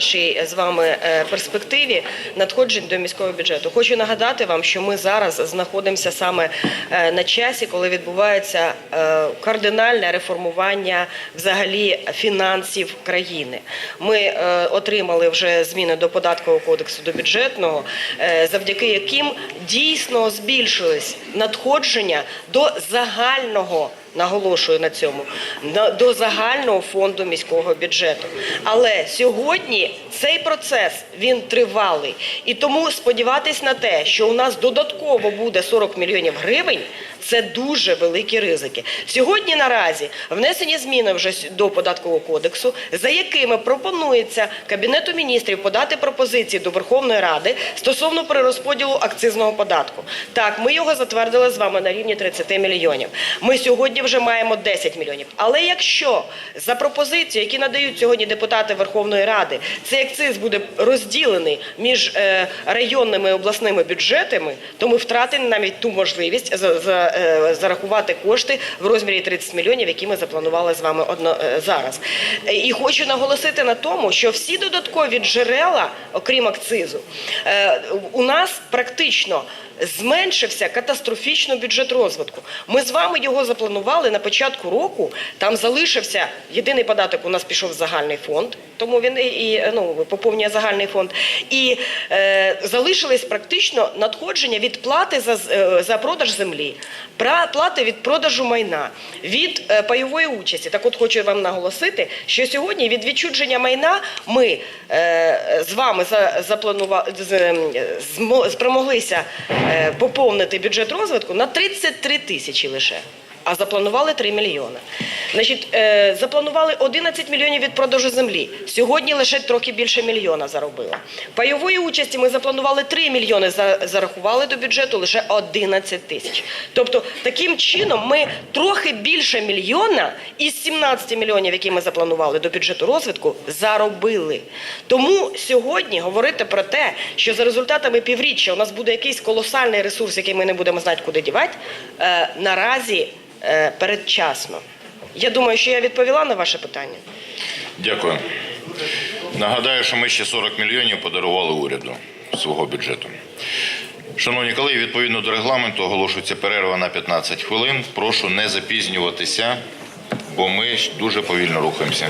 нашій з вами е, перспективі надходжень до міського бюджету. Хочу нагадати вам, що ми зараз знаходимося саме е, на часі, коли відбувається е, кардинальне реформування взагалі фінансів країни. Ми е, отримали вже зміни до податкового кодексу до бюджетного, е, завдяки яким дійсно збільшились надходження до загального. Наголошую на цьому до загального фонду міського бюджету. Але сьогодні цей процес він тривалий, і тому сподіватись на те, що у нас додатково буде 40 мільйонів гривень. Це дуже великі ризики. Сьогодні наразі внесені зміни вже до податкового кодексу, за якими пропонується кабінету міністрів подати пропозиції до Верховної Ради стосовно перерозподілу акцизного податку. Так, ми його затвердили з вами на рівні 30 мільйонів. Ми сьогодні вже маємо 10 мільйонів. Але якщо за пропозицію, які надають сьогодні депутати Верховної Ради, цей акциз буде розділений між е, районними і обласними бюджетами, то ми втратимо навіть ту можливість е, зарахувати кошти в розмірі 30 мільйонів, які ми запланували з вами е, зараз. І хочу наголосити на тому, що всі додаткові джерела, окрім акцизу, у нас практично зменшився катастрофічно бюджет розвитку. Ми з вами його запланували на початку року. Там залишився єдиний податок. У нас пішов в загальний фонд, тому він і, ну поповнює загальний фонд. І е, залишились практично надходження від плати за, е, за продаж землі, плати від продажу майна, від е, пайової участі. Так, от хочу вам наголосити, що сьогодні від відчудження майна ми е, з вами за, запланували спромоглися поповнити бюджет розвитку на 33 тисячі лише. А запланували 3 мільйони. Значить, е, запланували 11 мільйонів від продажу землі. Сьогодні лише трохи більше мільйона заробила. Пайової участі ми запланували 3 мільйони, за- зарахували до бюджету лише 11 тисяч. Тобто, таким чином ми трохи більше мільйона із 17 мільйонів, які ми запланували до бюджету розвитку, заробили. Тому сьогодні говорити про те, що за результатами півріччя у нас буде якийсь колосальний ресурс, який ми не будемо знати, куди дівати, е, наразі передчасно. Я думаю, що я відповіла на ваше питання. Дякую. Нагадаю, що ми ще 40 мільйонів подарували уряду свого бюджету. Шановні колеги, відповідно до регламенту оголошується перерва на 15 хвилин. Прошу не запізнюватися, бо ми дуже повільно рухаємося.